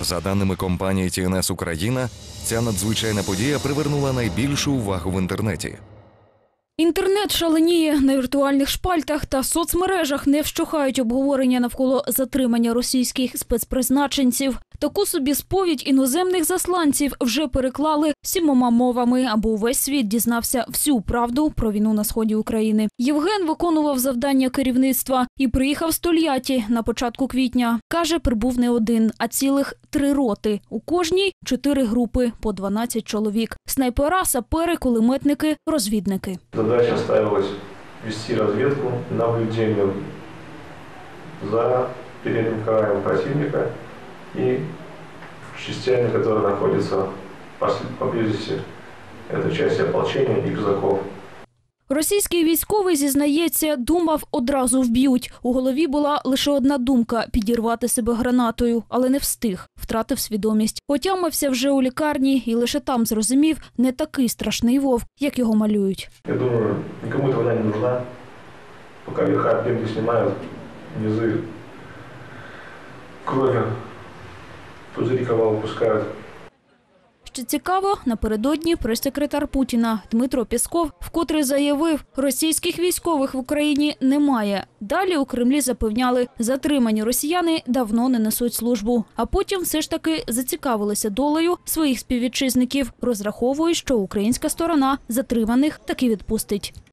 За даними компанії TNS Україна, ця надзвичайна подія привернула найбільшу увагу в інтернеті. Інтернет шаленіє на віртуальних шпальтах та соцмережах не вщухають обговорення навколо затримання російських спецпризначенців. Таку собі сповідь іноземних засланців вже переклали сімома мовами, аби увесь світ дізнався всю правду про війну на сході України. Євген виконував завдання керівництва і приїхав з Тольятті на початку квітня. каже, прибув не один, а цілих три роти. У кожній чотири групи по 12 чоловік. Снайпера, сапери, кулеметники, розвідники. Задача ставилась вести разведку, наблюдение за передним краем противника и частями, которые находятся пос- поблизости. Это части ополчения и казаков. Російський військовий зізнається, думав одразу вб'ють. У голові була лише одна думка підірвати себе гранатою, але не встиг, втратив свідомість. Отямився вже у лікарні і лише там зрозумів, не такий страшний вовк, як його малюють. Я думаю, никому эта война не нужна. Пока верха пенки снимают, низы кровью пузыри кого выпускают. Що цікаво, напередодні прес-секретар Путіна Дмитро Пєсков вкотре заявив, російських військових в Україні немає. Далі у Кремлі запевняли, затримані росіяни давно не несуть службу. А потім все ж таки зацікавилися долею своїх співвітчизників, розраховують, що українська сторона затриманих таки відпустить.